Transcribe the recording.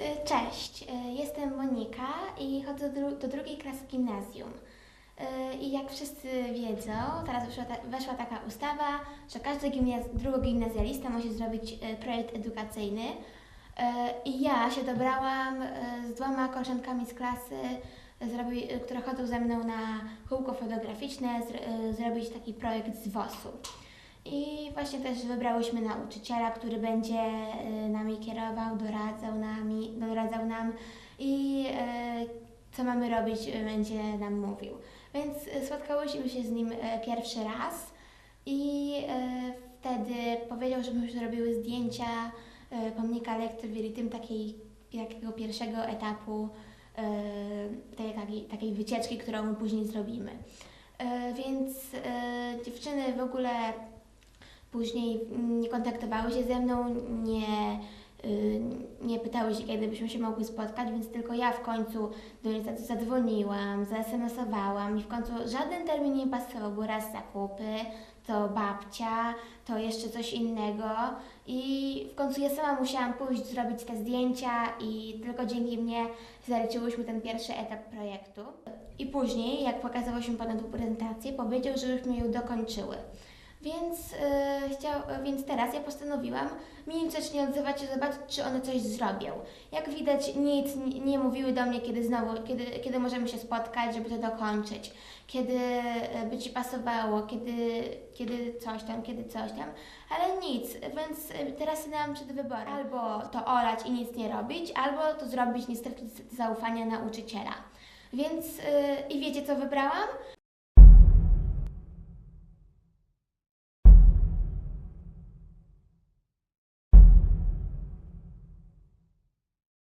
Y, Cześć, y, jestem Monika i chodzę do, dru- do drugiej klasy gimnazjum. Y, I jak wszyscy wiedzą, teraz weszła, ta, weszła taka ustawa, że każdy gimnaz- drugogimnazjalista musi zrobić projekt edukacyjny. I ja się dobrałam z dwoma koleżankami z klasy, zrobi, które chodzą ze mną na kółko fotograficzne, zr- zrobić taki projekt z WOS-u. I właśnie też wybrałyśmy nauczyciela, który będzie nami kierował, doradzał, doradzał nam i y, co mamy robić, y, będzie nam mówił. Więc y, spotkałyśmy się z nim pierwszy raz i wtedy powiedział, żebyśmy zrobiły zdjęcia pomnika takiej, takiego pierwszego etapu tej, takiej, takiej wycieczki, którą później zrobimy. Więc dziewczyny w ogóle Później mm, nie kontaktowały się ze mną, nie, nie pytały się, kiedy byśmy się mogły spotkać, więc tylko ja w końcu do niej zad- zadzwoniłam, zaSMS-owałam i w końcu żaden termin nie pasował, bo raz zakupy, to babcia, to jeszcze coś innego i w końcu ja sama musiałam pójść, zrobić te zdjęcia i tylko dzięki mnie zaliczyłyśmy ten pierwszy etap projektu. I później, jak pokazałyśmy panu prezentację, powiedział, żebyśmy ją dokończyły. Więc, yy, chciał, więc teraz ja postanowiłam milczeć, nie odzywać się, zobaczyć, czy one coś zrobią. Jak widać, nic nie, mówiły do mnie, kiedy znowu, kiedy, kiedy możemy się spotkać, żeby to dokończyć, kiedy y, by ci pasowało, kiedy, kiedy coś tam, kiedy coś tam, ale nic, więc y, teraz mam przed wyborem. Albo to olać i nic nie robić, albo to zrobić, nie stracić zaufania nauczyciela. Więc yy, i wiecie co wybrałam?